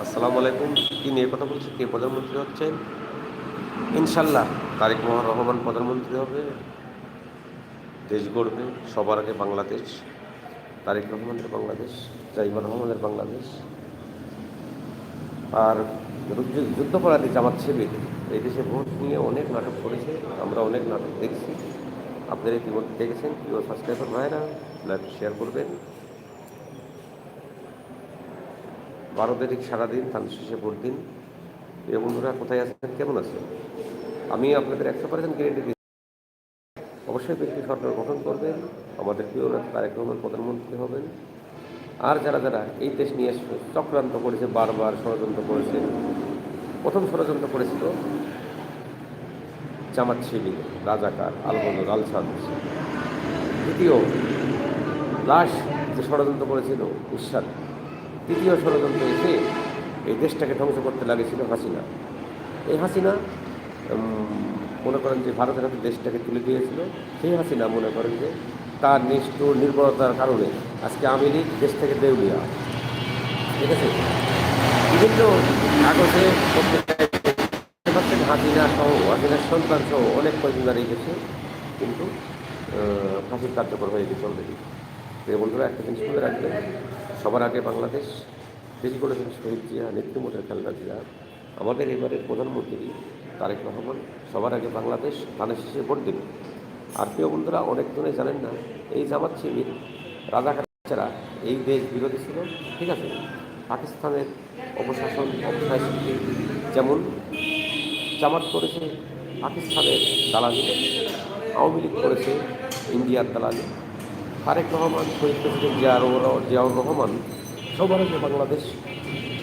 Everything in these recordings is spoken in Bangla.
আসসালামু আলাইকুম। কি নিয়ে কথা বলছি কে প্রধানমন্ত্রী হচ্ছেন? ইনশাল্লাহ তারেক মোহাম্মদ রহমান প্রধানমন্ত্রী হবে। দেশ গড়বে, সবার আগে বাংলাদেশ। তারেক রহমানের বাংলাদেশ, জাইমা রহমানের বাংলাদেশ। আর যুদ্ধ- যুদ্ধপরাধী জামাত শিবির, এই দেশে ভোট নিয়ে অনেক নাটক করেছে, আমরা অনেক নাটক দেখছি। আপনারা ইতিমধ্যে দেখেছেন, প্রিয় সাবস্ক্রাইবার ভাইরা লাইভ শেয়ার করবেন। বারো তারিখ সারাদিন ধান শেষে ভোট দিন। প্রিয় বন্ধুরা, কোথায় আছেন? কেমন আছেন? আমি আপনাদের একশো পার্সেন্ট গ্যারেন্টি দিচ্ছি। অবশ্যই ব্যক্তি সরকার গঠন করবেন। আমাদের প্রিয় তারেক রহমান প্রধানমন্ত্রী হবেন। আর যারা যারা এই দেশ নিয়ে চক্রান্ত করেছে, বারবার ষড়যন্ত্র করেছে, প্রথম ষড়যন্ত্র করেছিল জামাত শিবির, রাজাকার, আলবদর, আলসাদ। দ্বিতীয়, লাশ যে ষড়যন্ত্র করেছিল ঈশ্বর তৃতীয় ষড়যন্ত্র এসে এই দেশটাকে ধ্বংস করতে লাগেছিল হাসিনা। এই হাসিনা মনে করেন যে ভারতের হাতে দেশটাকে তুলে দিয়েছিল, সেই হাসিনা মনে করেন যে তার নিষ্ঠুর নির্ভরতার কারণে আজকে আওয়ামী লীগ দেশ থেকে দেউলিয়া। ঠিক আছে? বিভিন্ন কাগজে হাসিনা সহ, হাসিনার সন্তান সহ অনেক দাঁড়িয়ে গেছে কিন্তু ফাঁসির কার্যকর হয়ে গেছে অলরেডি বন্ধুরা, একটা জিনিস মনে রাখবেন সবার আগে বাংলাদেশ দেশ করেছেন শহীদ জিয়া নেতৃমোটের খেলনা জিয়া। আমাদের এবারের প্রধানমন্ত্রী তারেক রহমান সবার আগে বাংলাদেশ, ধানের শেষে ভোট দেবে আর প্রিয় বন্ধুরা অনেকজনে জানেন না, এই জামাত শিবির রাজাকার এই দেশ বিরোধী ছিল, ঠিক আছে? পাকিস্তানের অপশাসন, অপশাসনকে যেমন জামাত করেছে, পাকিস্তানের দালালি আওয়ামী লীগ করেছে, ইন্ডিয়ার দালালি তারেক রহমান, শহীদ প্রেসিডেন্ট জিয়াউর জিয়াউর রহমান সবার আগে বাংলাদেশ,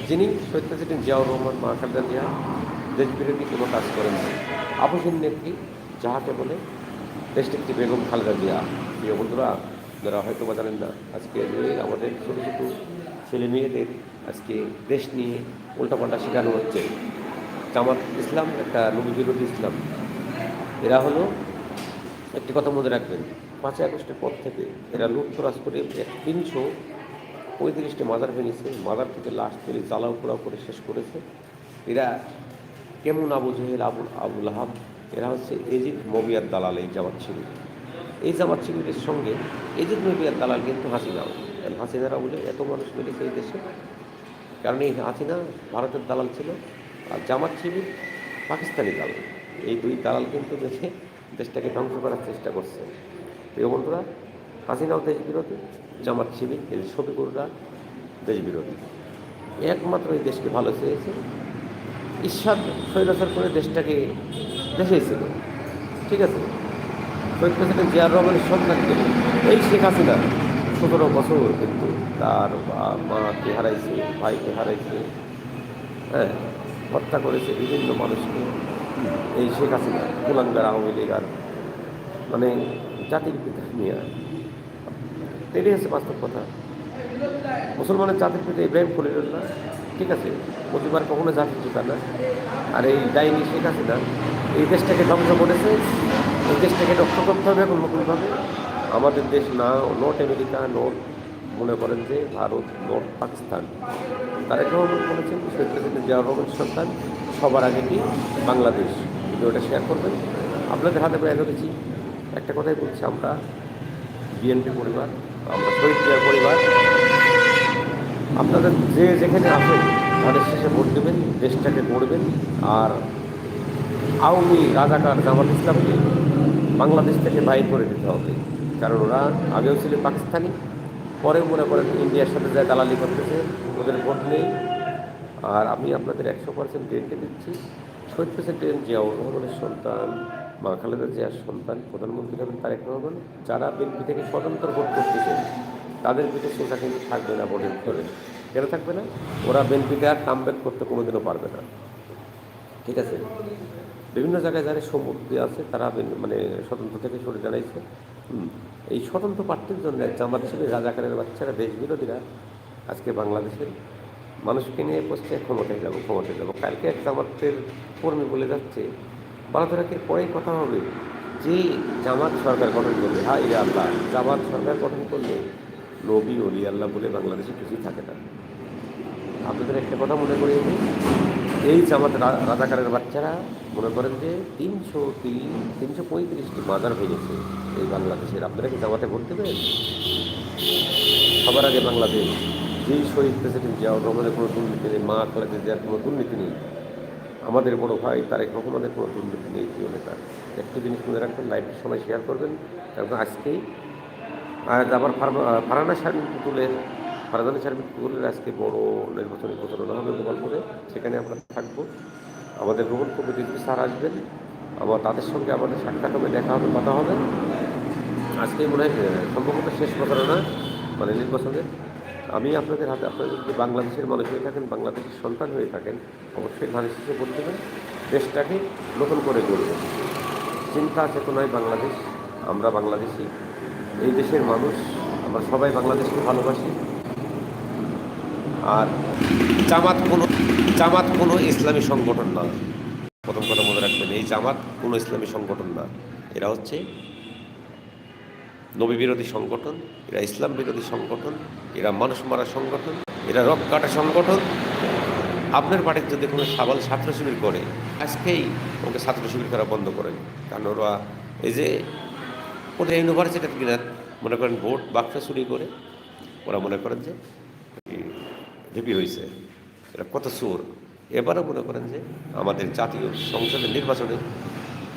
যিনি শহীদ প্রেসিডেন্ট জিয়াউর রহমান, মা খালেদা জিয়া দেশ বিরোধী কোনো কাজ করেন না আপসীন নেত্রী যাহাকে বলে দেশনেত্রী বেগম খালেদা জিয়া। প্রিয় বন্ধুরা, যারা হয়তো বা জানেন না, আজকে আমাদের ছোটো ছোটো ছেলে মেয়েদের আজকে দেশ নিয়ে উল্টাপাল্টা শেখানো হচ্ছে। জামাত ইসলাম, একটা নবী বিরোধী ইসলাম। এরা হলো, একটি কথা মনে রাখবেন পাঁচই আগস্টের পর থেকে এরা লুটতরাজ করে তিনশো পঁয়ত্রিশটি মাদার ভেঙেছে। মাদার থেকে লাশ তুলে জ্বালাও পোড়াও করে শেষ করেছে। এরা কেমন আবু জহেল, আবুল আবুল আহাব, এরা হচ্ছে এজিদ, মবিয়ার দালাল, এই জামাত শিবির। এই জামাত শিবিরের সঙ্গে এজিদ, মবিয়ার দালাল কিন্তু কারণ হাসিনারা বলে এত মানুষ মেরেছে এই দেশে। কারণ এই হাসিনা ভারতের দালাল ছিল, আর জামাত শিবির পাকিস্তানি দালাল। এই দুই দালাল কিন্তু দেশে, দেশটাকে ধ্বংস করার চেষ্টা করছে। প্রিয় বন্ধুরা, হাসিনাও দেশ বিরোধী জামাত শিবির শফিকুররা দেশ বিরোধী একমাত্র এই দেশকে ভালো চেয়েছে ঈশ্বর স্বৈরাচার করে দেশটাকে দেশেছিল ঠিক আছে? প্রেসিডেন্ট জিয়ার রহমানের সন্তানকে এই শেখ হাসিনা সতেরো বছর কিন্তু তার মাকে হারাইছে, ভাইকে হারাইছে হ্যাঁ হত্যা করেছে বিভিন্ন মানুষকে। এই শেখ হাসিনা, কুলাঙ্গার আওয়ামী লীগ আর মানে জাতির পিতা নিয়ে এটাই হচ্ছে বাস্তব কথা। মুসলমানের জাতির পিতা ইব্রাহিম খলিলুল্লাহ, ঠিক আছে? প্রতিবার কখনো জাতির পিতা না। আর এই ডাইনি শেখ না এই দেশটাকে ধ্বংস করেছে। এই দেশটাকে রক্ষা করতে হবে এখন নতুনভাবে। আমাদের দেশ না নট আমেরিকা নট মনে করেন যে ভারত নট পাকিস্তান। তারা রহমান বলেছেন শহীদ প্রেসিডেন্ট জিয়াউর রহমান সন্তান, সবার আগে কি? বাংলাদেশ। ভিডিওটা শেয়ার করবেন। আপনাদের হাতে পেয়ে রেখেছি একটা কথাই বলছি, আমরা বিএনপি পরিবার, আমরা শহীদ পরিবার। আপনাদের যে যেখানে আছেন, তাদের শেষে ভোট দেবেন, দেশটাকে গড়বেন। আর আওয়ামী রাজাকার জামাত ইসলামকে বাংলাদেশ থেকে বাইর করে দিতে হবে। কারণ ওরা আগেও ছিল পাকিস্তানি, পরেও মনে করেন ইন্ডিয়ার সাথে যা দালালি করতেছে, ওদের ভোট নেই। আর আমি আপনাদের একশো পার্সেন্ট গ্যারেন্টি দিচ্ছি, শহীদ প্রেসিডেন্ট জিয়াউর রহমানের সন্তান মা খালেদা জিয়ার সন্তান প্রধানমন্ত্রী হবেন তারেক রহমান, যারা বিএনপি থেকে স্বতন্ত্র ভোট করতেছেন তাদের পিঠে সোজা কিন্তু থাকবে না ভোটের ভিতরে কেন থাকবে না? ওরা বিএনপিতে আর কামব্যাক করতে কোনোদিনও পারবে না। ঠিক আছে? বিভিন্ন জায়গায় যারা সম্পত্তি আছে, তারা মানে স্বতন্ত্র থেকে সরে দাঁড়াইছে। এই স্বতন্ত্র প্রার্থীর জন্য জামাত ছিল রাজাকারের বাচ্চারা, দেশ বিরোধীরা আজকে বাংলাদেশের মানুষকে নিয়ে বসছে, ক্ষমতায় যাব ক্ষমতায় যাব। কালকে এক জামাতের কর্মী বলে যাচ্ছে বারো তারিখের পরেই কথা হবে যে জামাত সরকার গঠন করবে। হাই আল্লাহ। জামাত সরকার গঠন করলে নবী, অলি, আল্লাহ বলে বাংলাদেশে কিছুই থাকে না। আপনাদের একটা কথা মনে করি আমি এই জামাত রাজাকারের বাচ্চারা মনে করেন যে তিনশো তিন, তিনশো পঁয়ত্রিশটি মাজার ভেঙেছে এই বাংলাদেশের। আপনারা কি জামাতে ভোট দেবেন সবার আগে বাংলাদেশ। যেই শহীদ প্রেসিডেন্ট জিয়াউর রহমানের কোনো দুর্নীতি নেই, মা খালেদা জিয়ার কোনো দুর্নীতি নেই। আমাদের বড় ভাই তারেক রহমানের কোনো দুর্নীতি নেই, প্রিয় নেতার একটু জিনিস মনে রাখবেন লাইভের সময় শেয়ার করবেন। কারণ আজকেই আর আবার ফারানা শারমিন পুতুলের ফারাদানি শারমিন পুতুলের আজকে বড় নির্বাচনী প্রচারণা হবে গোপালপুরে। সেখানে আমরা থাকব। আমাদের ভ্রমণ কমিটির স্যার আসবেন। আবার তাদের সঙ্গে আমাদের সাক্ষাৎ হবে দেখা হবে, কথা হবে। আজকেই মনে হয়, সম্ভবত শেষ প্রচারণা মানে নির্বাচনের। আমি আপনাদের হাতে আপনাদের যদি বাংলাদেশের মানুষ হয়ে থাকেন, বাংলাদেশের সন্তান হয়ে থাকেন, অবশ্যই ধানের শীষে ভোট দেবেন, দেশটাকে নতুন করে গড়বেন চিন্তা চেতনায় বাংলাদেশ, আমরা বাংলাদেশি। এই দেশের মানুষ, আমরা সবাই বাংলাদেশকে ভালোবাসি। আর জামাত কোনো জামাত কোনো ইসলামী সংগঠন না। প্রথম কথা মনে রাখবেন, এই জামাত কোনো ইসলামী সংগঠন না। এরা হচ্ছে নবী বিরোধী সংগঠন, এরা ইসলাম বিরোধী সংগঠন এরা মানুষ মারা সংগঠন, এরা রক কাটা সংগঠন। আপনার বাড়ির যদি কোনো সাবাল ছাত্র শিবির করে, আজকেই ওকে ছাত্র শিবির করা বন্ধ করেন। কারণ ওরা এই যে ওদের ইউনিভার্সিটিতে কিনা মনে করেন ভোট বাক্স চুরি করে, ওরা মনে করেন যে ভিপি হয়েছে এরা কত চোর। এবারও মনে করেন যে আমাদের জাতীয় সংসদের নির্বাচনে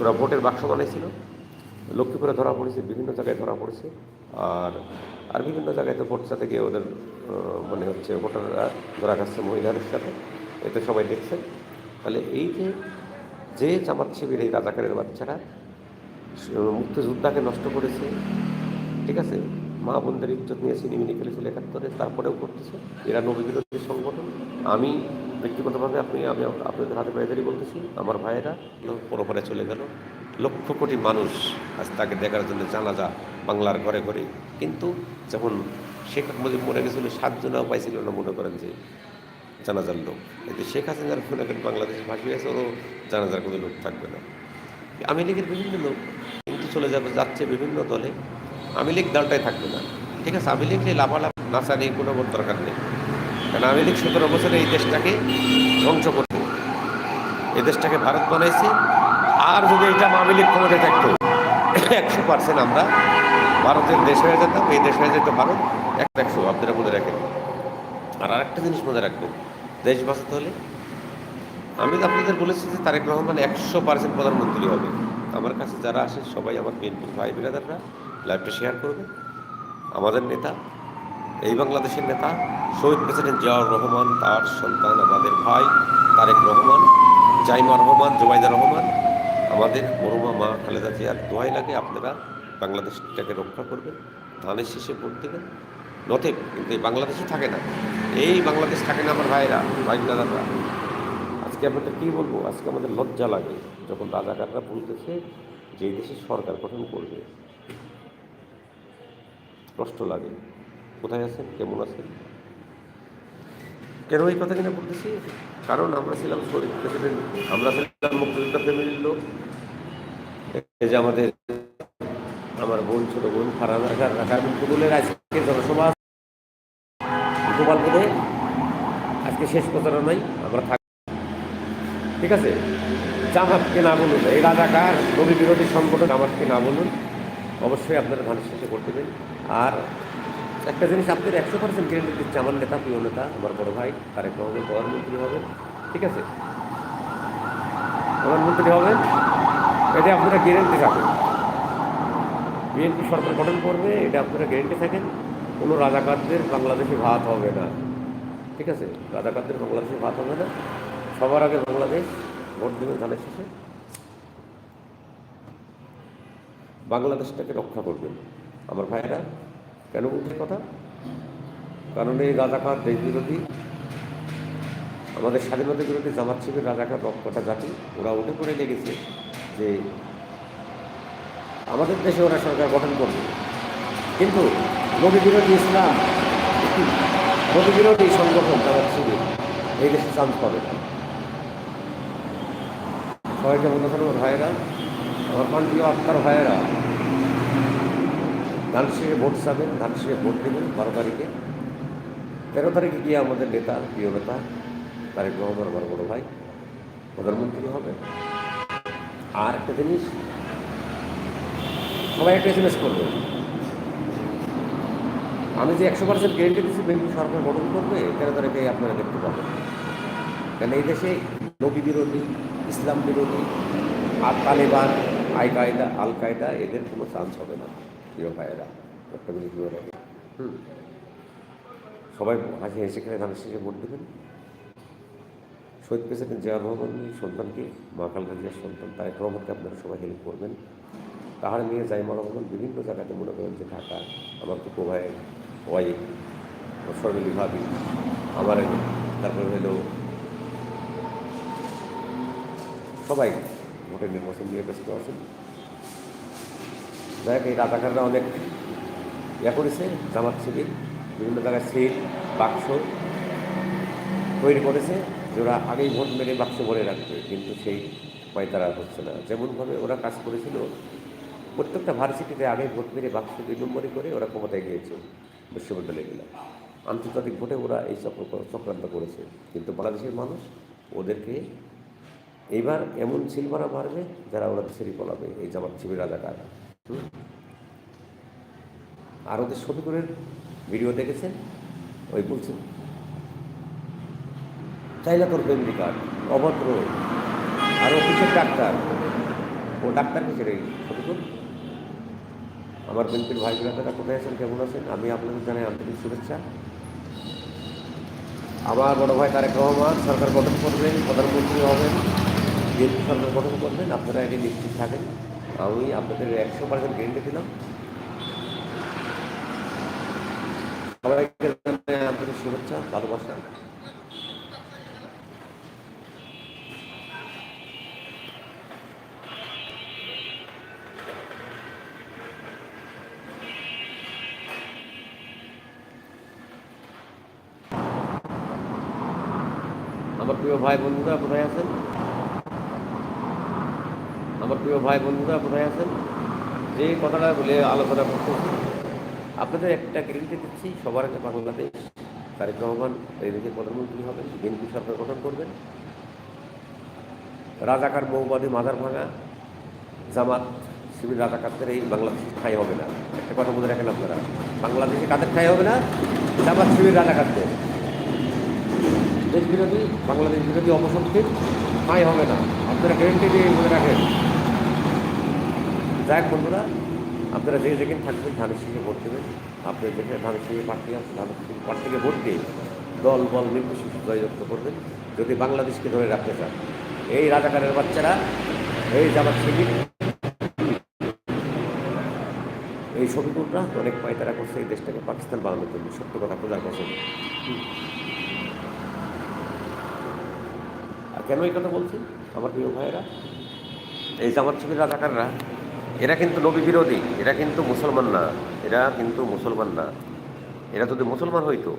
ওরা ভোটের বাক্স বানাইছিল। লক্ষ্মীপুরে ধরা পড়েছে, বিভিন্ন জায়গায় ধরা পড়েছে। আর আর বিভিন্ন জায়গায় তো সাথে গিয়ে ওদের মানে হচ্ছে ভোটাররা ধরা খাচ্ছে মহিলাদের সাথে। এতে সবাই দেখছেন। তাহলে এই যে যে জামাত শিবির এই রাজাকারের বাচ্চারা মুক্তিযোদ্ধাকে নষ্ট করেছে, ঠিক আছে? মা বোনদের ইজ্জত নিয়ে সিনেমিনি খেলেছিল একাত্তরে, তারপরেও করতেছে। এরা নবী বিরোধী সংগঠন। আমি ব্যক্তিগতভাবে আপনি, আমি আপনাদের হাতে পায়ে বলতেছি, আমার ভাইয়েরা পরপরে চলে গেল। লক্ষ কোটি মানুষ আজ তাকে দেখার জন্য জানাজা বাংলার ঘরে ঘরে। কিন্তু যখন শেখ মুজিব মরে গেছিল, সাতজনাও পাইছিল না মনে করেন যে জানাজার লোক। কিন্তু শেখ হাসিনার ফোনে এখন বাংলাদেশে ভাসিয়ে গেছে ওরও জানাজার কোনো লোক থাকবে না। আওয়ামী লীগের বিভিন্ন লোক কিন্তু চলে যাবে, যাচ্ছে বিভিন্ন দলে। আওয়ামী লীগ দলটাই থাকবে না। ঠিক আছে, আওয়ামী লীগ নিয়ে লাভালাভ নাচা নিয়ে কোনো দরকার নেই। কারণ আওয়ামী লীগ সতেরো বছরে এই দেশটাকে ধ্বংস করতে এই দেশটাকে ভারত বানাইছে আর যদি এটা আওয়ামী লীগ ক্ষমতায় থাকতো, একশো পার্সেন্ট আমরা ভারতের দেশ হয়ে যেতাম, এই দেশ হয়ে যেত ভারত। এক একশো, আপনারা মনে রাখেন। আর আরেকটা জিনিস মনে রাখবেন দেশ বাঁচাতে হলে আমি তো আপনাদের বলেছি যে তারেক রহমান একশো পার্সেন্ট প্রধানমন্ত্রী হবে। আমার কাছে যারা আসে, সবাই আমার বিএনপির ভাই বিরাদাররা লাইভটা শেয়ার করবে। আমাদের নেতা, এই বাংলাদেশের নেতা, শহীদ প্রেসিডেন্ট জিয়াউর রহমান, তার সন্তান আমাদের ভাই তারেক রহমান, জাইমা রহমান, জুবাইদা রহমান আমাদের মরুমা মা খালেদা জিয়ার দোয়াই লাগে আপনারা বাংলাদেশটাকে রক্ষা করবেন, ধানের শেষে ভোট দেবেন। নথেব কিন্তু এই বাংলাদেশে থাকে না। এই বাংলাদেশ থাকে না আমার ভাইরা, ভাই দাদারা। আজকে আপনাদের কী বলব? আজকে আমাদের লজ্জা লাগে যখন রাজাকাররা বলতেছে যে দেশে সরকার গঠন করবে। কষ্ট লাগে। কোথায় আছেন? কেমন আছেন? কেন এই কথা কিনা বলতেছি? কারণ আমরা ছিলাম শরীর প্রেসিডেন্ট, আমরা ছিলাম মুক্তিযোদ্ধা ফ্যামিলির লোক এই যে আমাদের আমার বোন, ছোট বোন ফারান রাখার রাখার পুতুলের আজকে জনসভা গোপালপুরে আজকে শেষ প্রচারণায় আমরা থাক ঠিক আছে? জামাতকে না বলুন, এই রাজাকার, নবী বিরোধী সংগঠন জামাতকে না বলুন, অবশ্যই আপনারা ধানের শেষে করতে দেবেন। আর একটা জিনিস আপনার একশো পার্সেন্ট গ্যারেন্টি দিচ্ছে আমার নেতা, প্রিয় নেতা, আমার বড় ভাই, তারেক রহমান, প্রধানমন্ত্রী হবেন। ঠিক আছে? প্রধানমন্ত্রী হবেন। এটা আপনারা গ্যারেন্টি থাকেন বিএনপি সরকার গঠন করবে, এটা আপনারা গ্যারেন্টি থাকেন, কোনো রাজাকারদের বাংলাদেশে ভাত হবে না। ঠিক আছে? রাজাকারদের বাংলাদেশে ভাত হবে না। সবার আগে বাংলাদেশ ভোট দেবে ধানের শেষে। বাংলাদেশটাকে রক্ষা করবেন। আমার ভাইয়েরা কেন বলছি কথা? কারণ এই রাজাকার দেশ বিরোধী আমাদের স্বাধীনতা বিরোধী জামাত শিবির রাজাকার রক্ষটা জাতি, ওরা উঠে পড়ে লেগেছে। যে আমাদের দেশে ওরা সরকার গঠন করবে। কিন্তু নবী বিরোধী ইসলাম নবী বিরোধী সংগঠন জামাত শিবির এই দেশে চান্স পাবে সবাইকে মনে করো ভাইয়েরা, আমার প্রান্তীয় আত্মার ভাইয়েরা। ধানশিরে ভোট যাবেন ধানশিরে ভোট দেবেন বারো তারিখে। তেরো তারিখে গিয়ে আমাদের নেতা, প্রিয় নেতা, তারেক রহমান, আমার বড় ভাই, প্রধানমন্ত্রী হবে। আর একটা জিনিস, সবাই একটা এস এস করবে। আমি যে একশো পার্সেন্ট গ্যারেন্টি দিচ্ছি বিএনপি সরকার গঠন করবে তেরো তারিখে আপনারা দেখতে পাবেন। কেন এই দেশে নবী বিরোধী, ইসলাম বিরোধী আর তালেবান আই কায়দা আল কায়দা এদের কোনো চান্স হবে না, প্রিয় ভাইয়েরা। একটা হুম। সবাই হাসি হেসে খেলে ধানের শেষে ভোট দেবেন। শহীদ প্রেসিডেন্ট জিয়া রহমানের সন্তানকে মা জিয়ার সন্তান তারেক রহমানকে আপনারা সবাই হেল্প করবেন। তাহার মেয়ে জাইমা রহমান বিভিন্ন জায়গাতে মনে করেন যে ঢাকা আমার তো ভাই ওয়াইফ সরবেলি ভাবি আমার তারপরে হলো সবাই ভোটের নির্বাচন নিয়ে ব্যস্ত আছেন। যাই হোক, এই রাজাকাররা অনেক ইয়া করেছে, জামাত শিবির, বিভিন্ন জায়গায় সিল, বাক্স তৈরি করেছে। যে ওরা আগেই ভোট মেরে বাক্স ভরে রাখবে, কিন্তু সেই উপায় তারা হচ্ছে না যেমনভাবে ওরা কাজ করেছিল, প্রত্যেকটা ভার্সিটিতে আগে ভোট মেরে বাক্স দুই নম্বরে করে ওরা ক্ষমতায় গিয়েছে বিশ্ববিদ্যালয়গুলো আন্তর্জাতিক ভোটে ওরা এই চক্র চক্রান্ত করেছে, কিন্তু বাংলাদেশের মানুষ ওদেরকে এইবার এমন সিলমারা মারবে যারা ওরা ছেড়ে পলাবে, এই জামাত শিবির রাজাকার? আর ওদের শফিকুরের ভিডিও দেখেছেন, ওই বলছেন চাইলা তোর ফ্যামিলি কার্ড অভদ্র, আর ও কিসের ডাক্তার। ও ডাক্তার কিসের এই আমার বেনপির ভাই ব্রাদারা কোথায় আছেন? কেমন আছেন? আমি আপনাদের জানাই আন্তরিক শুভেচ্ছা। আমার বড় ভাই তারেক রহমান, সরকার গঠন করবেন, প্রধানমন্ত্রী হবেন, বিএনপি সরকার গঠন করবেন, আপনারা এটি নিশ্চিত থাকেন। আমি আপনাদের একশো পার্সেন্ট গ্যারেন্টি দিলাম। সবাইকে আন্তরিক শুভেচ্ছা, ভালোবাসা আমার প্রিয় ভাই বন্ধুরা, কোথায় আছেন? আমার প্রিয় ভাই বন্ধুরা, কোথায় আছেন? যে কথাটা বলে আলোচনা করতেছি, আপনাদের একটা গ্যারেন্টি দিচ্ছি, সবার আগে বাংলাদেশ তারেক রহমান দেশের প্রধানমন্ত্রী হবেন বিএনপি সরকার গঠন করবেন রাজাকার মৌবাদী মাদার ভাঙা, জামাত শিবির রাজাকারদের এই বাংলাদেশে ঠাই হবে না। একটা কথা বলে রাখেন আপনারা, বাংলাদেশে কাদের ঠাই হবে না? জামাত শিবির রাজাকারদের। দেশ বিরোধী বাংলাদেশ বিরোধী অপশক্তির ঠাঁই হবে না। আপনারা গ্যারেন্টি দিয়ে মনে রাখেন। যাক বন্ধুরা, আপনারা যে যেখানে থাকবেন, ধানের সিংহে ভোট দেবেন। আপনার যেখানে ধানের সিংহে প্রার্থী আছে, ধানের সিংহে প্রার্থীকে ভোট দিয়ে দল, বল নির্বিশেষে জয়যুক্ত করবেন। যদি বাংলাদেশকে ধরে রাখতে চান। এই রাজাকারের বাচ্চারা, এই জামাত শিবির, এই ছবিগুলোরা অনেক পায়তারা করছে এই দেশটাকে। পাকিস্তান বানানোর জন্য। সত্য কথা প্রচার করছে আর কেন এই কথা বলছি আমার প্রিয় ভাইয়েরা? এই জামাত শিবির রাজাকাররা, এরা কিন্তু নবী বিরোধী, এরা কিন্তু মুসলমান না, এরা কিন্তু মুসলমান না। এরা যদি মুসলমান হইতো,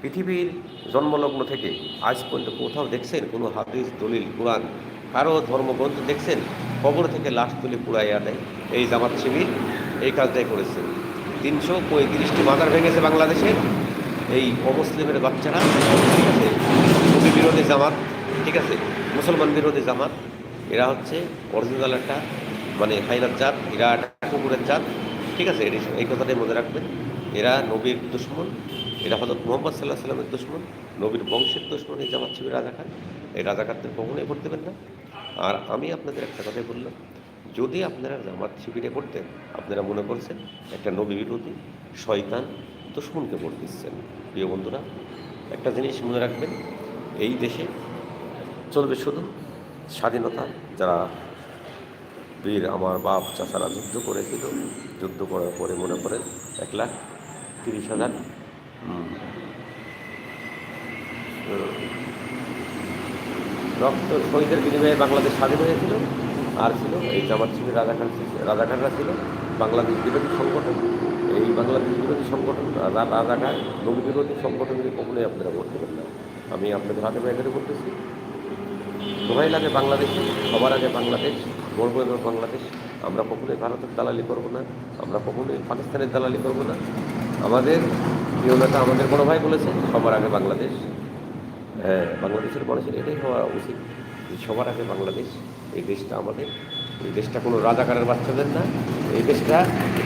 পৃথিবীর জন্মলগ্ন থেকে আজ পর্যন্ত কোথাও দেখছেন কোনো হাদিস, দলিল, কোরআন, কারও ধর্মগ্রন্থ দেখছেন, কবর থেকে লাশ তুলে পুড়াইয়া দেয়, এই জামাত শিবির এই কাজটাই করেছে। তিনশো পঁয়ত্রিশটি মাদার ভেঙেছে বাংলাদেশের এই অমুসলিমের বাচ্চারা বিরোধী জামাত ঠিক আছে, মুসলমান বিরোধী জামাত, এরা হচ্ছে অরিজিনাল একটা মানে ফাইনাল জাত, এরা একটা কুকুরের জাত, ঠিক আছে, এটি এই কথাটাই মনে রাখবেন। এরা নবীর দুশ্মন, এরা হজরত মোহাম্মদ সাল্লাহ সাল্লামের দুশ্মন, নবীর বংশের দুশ্মন এই জামাত শিবির রাজাকার। এই রাজাকারদের কখনোই ভোট দেবেন না। আর আমি আপনাদের একটা কথাই বললাম, যদি আপনারা জামাত শিবিরে পড়তেন আপনারা মনে করছেন একটা নবী বিরোধী শয়তান দুশ্মনকে ভোট দিচ্ছেন। প্রিয় বন্ধুরা, একটা জিনিস মনে রাখবেন, এই দেশে চলবে শুধু স্বাধীনতা যারা বীর, আমার বাপ, চাচারা যুদ্ধ করেছিল। যুদ্ধ করার পরে মনে করেন এক লাখ তিরিশ হাজার রক্ত শহীদের বিনিময়ে বাংলাদেশ স্বাধীন হয়েছিল। আর ছিল এই জামাত শিবির রাজাকার রাজাকাররা ছিল বাংলাদেশ বিরোধী সংগঠন। এই বাংলাদেশ বিরোধী সংগঠন, রা- রাজাকার নবী বিরোধী সংগঠনকে কখনোই আপনারা ভোট দেবেন না। আমি আপনাদের হাতে বাইরে করতেছি দোহাই লাগে বাংলাদেশে, সবার আগে বাংলাদেশ, গর্ব এবং বাংলাদেশ। আমরা কখনোই ভারতের দালালি করব না, আমরা কখনোই পাকিস্তানের দালালি করব না। আমাদের প্রিয় নেতা আমাদের বড় ভাই বলেছে, সবার আগে বাংলাদেশ। হ্যাঁ বাংলাদেশের মানুষের এটাই হওয়া উচিত যে সবার আগে বাংলাদেশ। এই দেশটা আমাদের, এই দেশটা কোনো রাজাকারের বাচ্চাদের না, এই দেশটা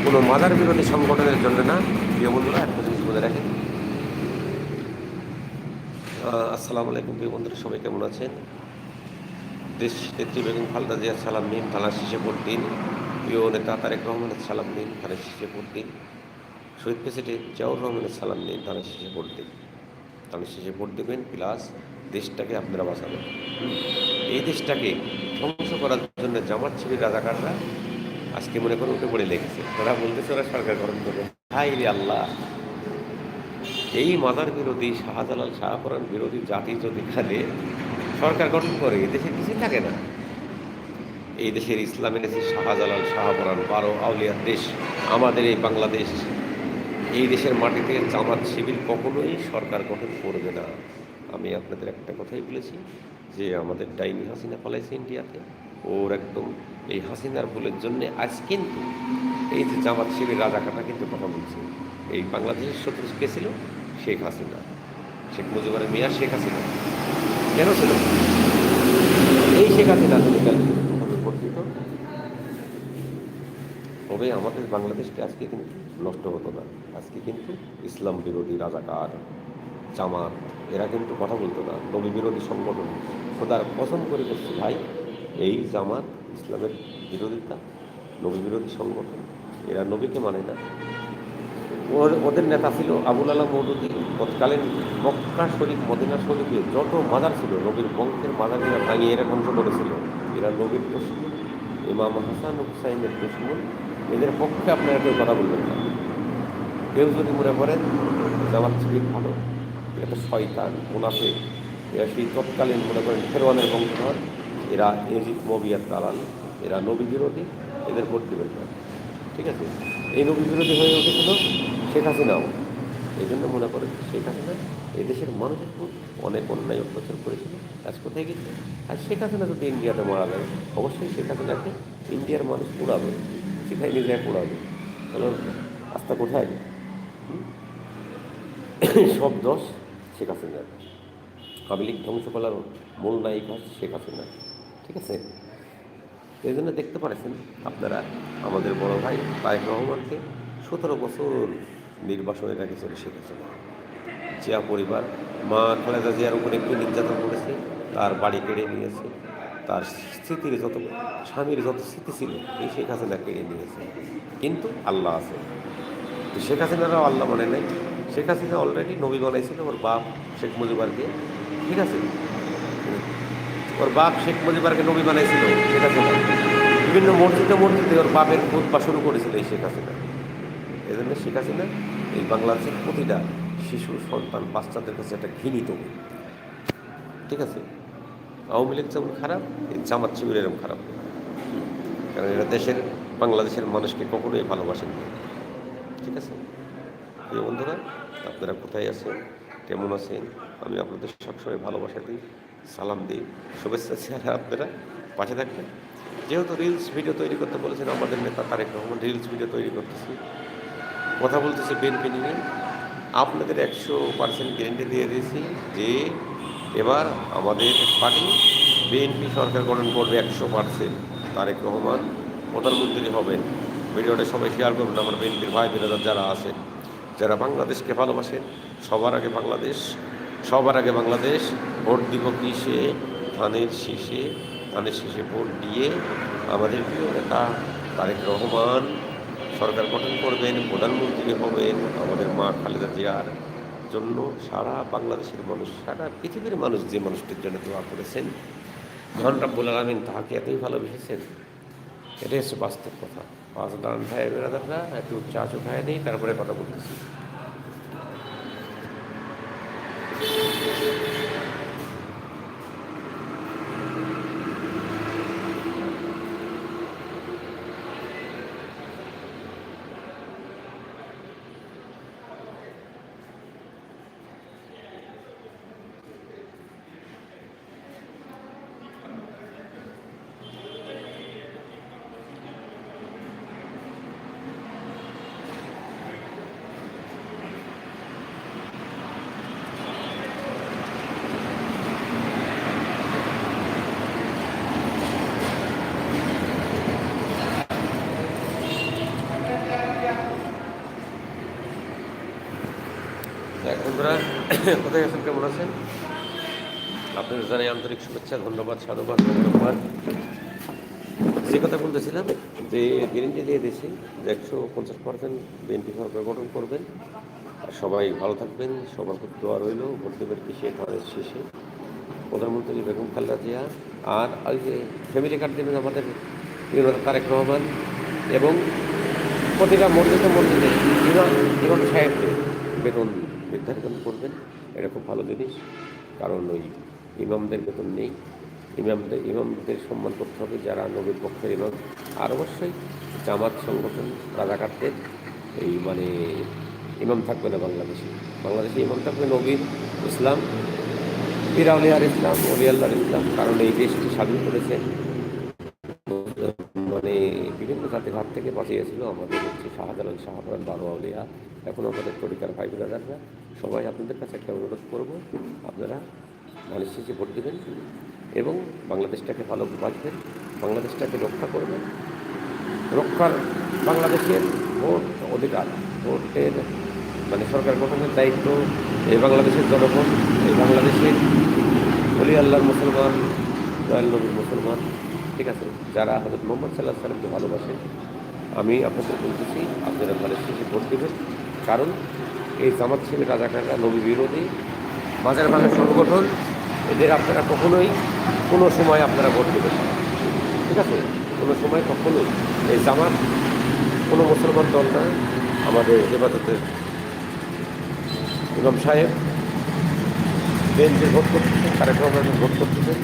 কোনো মাদার বিরোধী সংগঠনের জন্য না। প্রিয় বন্ধুরা, একটা জিনিস বলে রাখেন আসসালামু আলাইকুম প্রিয় বন্ধুরা, সবাই কেমন আছেন? দেশ নেত্রী বেগম খালেদা জিয়ার সালাম নিন শীষে ভোট দিন। প্রিয় নেতা তারেক রহমানের সালাম নিন শীষে ভোট দিন। শহীদ প্রেসিডেন্ট জিয়াউর রহমানের সালাম নিন শীষে ভোট দিন। শীষে ভোট দেবেন, প্লাস দেশটাকে আপনারা বাঁচাবেন। এই দেশটাকে ধ্বংস করার জন্য জামাত শিবির রাজাকাররা আজকে মনে করে উঠে পড়ে লেগেছে। তারা বলতেছে, ওরা সরকার গঠন করবে। হাই রে আল্লাহ! এই মাদার বিরোধী, শাহজালাল শাহপুরান বিরোধী জাতি যদি খালে সরকার গঠন করে দেশে কিছুই থাকে না। এই দেশের ইসলাম এনেছে শাহজালাল শাহপুরান, বারো আউলিয়ার দেশ, আমাদের এই বাংলাদেশ, এই দেশের মাটিতে জামাত শিবির কখনোই সরকার গঠন করবে না। আমি আপনাদের একটা কথাই বলেছি, যে আমাদের ডাইনি হাসিনা পালাইছে ইন্ডিয়াতে। ওর একদম এই হাসিনার ভুলের জন্য আজ কিন্তু এই যে জামাত শিবির রাজাকাররা কিন্তু কথা বলছে। এই বাংলাদেশের শত্রু কে ছিল? শেখ হাসিনা। শেখ মুজিবুরের মেয়া, শেখ হাসিনা। কেন ছিল? এই শেখ হাসিনা তবে আমাদের বাংলাদেশটা আজকে কিন্তু নষ্ট হতো না। আজকে কিন্তু ইসলাম বিরোধী রাজাকার, জামাত, এরা কিন্তু কথা বলতো না। নবী বিরোধী সংগঠন। খোদার পছন্দ করে করছে ভাই, এই জামাত ইসলামের বিরোধিতা, নবী বিরোধী সংগঠন, এরা নবীকে মানে না। ওর ওদের নেতা ছিল আবুল আলাহ মৌদুদি তৎকালীন মক্কা শরীফ, মদিনা শরীফে যত মাদার ছিল, নবীর বংশের মাদারিরা ভাঙিয়ে এরা ধ্বংস করেছিল। এরা নবীর দুশ্মন, ইমাম হাসান হুসাইনের দুশ্মন। এদের পক্ষে আপনারা কেউ কথা বলবেন না। কেউ যদি মনে করেন জামাত শিবির ভালো এটা শয়তান মুনাফে এরা সেই তৎকালীন মনে করেন ফেরওয়ানের বংশধর। এরা এজিদ, মবিয়ার দালাল। এরা নবী বিরোধী, এদের ভোট দেবেন না। ঠিক আছে? এই নবী বিরোধী হয়ে উঠেছিল শেখ হাসিনাও। এই জন্য মনে করেন শেখ হাসিনা এই দেশের মানুষের খুব অনেক অন্যায় অত্যাচার করেছিল আজ কোথায় গেছে? আর শেখ হাসিনা যদি ইন্ডিয়াতে মারা যায়, অবশ্যই শেখ হাসিনাকে ইন্ডিয়ার মানুষ পুরাবে সেখানে নিজেরা পুরাবে তাহলে রাস্তা কোথায়? সব দোষ শেখ হাসিনার। লীগ ধ্বংস করার মূল নায়িকা হচ্ছে শেখ হাসিনা, ঠিক আছে? এই জন্য দেখতে পারেছেন আপনারা, আমাদের বড় ভাই তারেক রহমানকে সতেরো বছর নির্বাসনে রেখেছিল শেখ হাসিনা জিয়া পরিবার, মা খালেদা জিয়ার উপর একটু নির্যাতন করেছে, তার বাড়ি কেড়ে নিয়েছে, তার স্মৃতির যত, স্বামীর যত স্মৃতি ছিল, এই শেখ হাসিনা কেড়ে নিয়েছে। কিন্তু আল্লাহ আছে। তো শেখ হাসিনারাও আল্লাহ মানে নাই। শেখ হাসিনা অলরেডি নবী বানাইছিল, ওর বাপ শেখ মুজিবারকে ঠিক আছে? ওর বাপ শেখ মুজিবারকে নবী বানাইছিল, শেখ হাসিনা। বিভিন্ন মসজিদে মসজিদে ওর বাপের খুতবা শুরু করেছিল এই শেখ হাসিনা। এই জন্য শেখ হাসিনা এই বাংলাদেশের প্রতিটা শিশু, সন্তান, বাচ্চাদের কাছে একটা ঘৃণিত ঠিক আছে? আওয়ামী লীগ যেমন খারাপ, এই জামাত শিবির এরকম খারাপ। কারণ এরা দেশের, বাংলাদেশের মানুষকে কখনোই ভালোবাসেন ঠিক আছে? প্রিয় বন্ধুরা, আপনারা কোথায় আছেন? কেমন আছেন? আমি আপনাদের সবসময় ভালোবাসা দিই, সালাম দিই। শুভেচ্ছা চেহারা আপনারা। পাশে থাকবেন। যেহেতু রিলস ভিডিও তৈরি করতে বলেছেন, আমাদের নেতা তারেক রহমান রিলস ভিডিও তৈরি করতেছি। কথা বলতেছে বিএনপি নিয়ে। আপনাদের একশো পার্সেন্ট গ্যারেন্টি দিয়ে দিয়েছি যে এবার আমাদের পার্টি বিএনপি সরকার গঠন করবে একশো পার্সেন্ট তারেক রহমান প্রধানমন্ত্রী হবেন। ভিডিওটা সবাই শেয়ার করবেন, আমার বিএনপির ভাই বিরাদার যারা আছে যারা বাংলাদেশকে ভালোবাসেন, সবার আগে বাংলাদেশ, সবার আগে বাংলাদেশ, ভোট দিব কিসে? ধানের শীষে ধানের শীষে ভোট দিয়ে আমাদের প্রিয় নেতা তারেক রহমান সরকার গঠন করবেন, প্রধানমন্ত্রী হবেন, আমাদের মা খালেদা জিয়ার জন্য সারা বাংলাদেশের মানুষ, সারা পৃথিবীর মানুষ যে মানুষটির জন্য দোয়া করেছেন ধন রাব্বুল আলমিন তাহাকে এতই ভালোবেসেছেন। এটাই হচ্ছে বাস্তব কথা। পাঁচ দান ভাই বেড়াদাররা একটু চা চু খায় নেই, তারপরে কথা বলতেছি। কোথায় আছেন? কেমন আছেন? আপনাদের জানাই আন্তরিক শুভেচ্ছা, ধন্যবাদ, সাধুবাদ, ধন্যবাদ। যে কথা বলতেছিলাম, যে গ্যারেন্টি দিয়ে দিয়েছি যে একশো পঞ্চাশ পার্সেন্ট বিএনপি সরকার গঠন করবেন। আর সবাই ভালো থাকবেন, সবার খুব দোয়া রইল, ভোট দেবেন কি শেখ শেষে। প্রধানমন্ত্রী বেগম খালেদা জিয়া, আর ওই যে ফ্যামিলি কার্ড দেবেন আমাদের তারেক রহমান এবং প্রতিটা মসজিদে মসজিদে ইমাম ইমাম সাহেবকে বেতন নির্ধারিত করবেন। এটা খুব ভালো জিনিস। কারণ ওই ইমামদের বেতন নেই। ইমামদের ইমামদের সম্মান করতে হবে যারা নবীর পক্ষের ইমাম। আর অবশ্যই জামাত সংগঠন, রাজাকারদের এই মানে ইমাম থাকবে না বাংলাদেশে। বাংলাদেশে ইমাম থাকবে নবীর ইসলাম, পিরাউলিয়ার ইসলাম অলিয়াল্লাহর ইসলাম। কারণ এই দেশটি স্বাধীন করেছে থেকে বাঁচিয়েছিল আমাদের হচ্ছে শাহজালাল শাহপুরান বারোয়ালিয়া। এখন আমাদের তরিকার ভাই ব্রাদাররা সবাই আপনাদের কাছে একটা অনুরোধ করব, আপনারা ধানের শেষে ভোট দেবেন এবং বাংলাদেশটাকে ভালো বাঁচবেন বাংলাদেশটাকে রক্ষা করবেন। রক্ষার বাংলাদেশের ভোট অধিকার, ভোটের মানে সরকার গঠনের দায়িত্ব এই বাংলাদেশের জনগণ, এই বাংলাদেশের অলি আল্লাহর মুসলমান, দয়াল নবীর মুসলমান। ঠিক আছে? যারা হজরত মোহাম্মদ সাল্লাহ সাল্লামকে ভালোবাসেন আমি আপনাদের বলতেছি, আপনারা ধানের শেষে ভোট দেবেন। কারণ এই জামাত ছেলে রাজাকাররা নবী বিরোধী, বাজার ভাঙা সংগঠন, এদের আপনারা কখনোই কোনো সময় আপনারা ভোট দেবেন ঠিক আছে? কোনো সময় কখনোই। এই জামাত কোনো মুসলমান দল না। আমাদের হেফাজতের ইমাম সাহেব বেঞ্চে ভোট করতেছেন রহমান ভোট করতেছেন,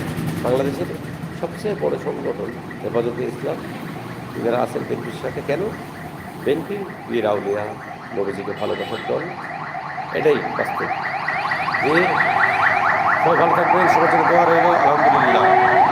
বাংলাদেশের সবচেয়ে বড় সংগঠন হেফাজতে ইসলাম। যারা আছেন বেনফির সাথে কেন? বেনফি বীর আউলিয়া নবীজিকে ভালোবাসার দল। এটাই বাস্তব। যে সবাই ভালো থাকবেন সবার জন্য দোয়া রইল আলহামদুলিল্লাহ।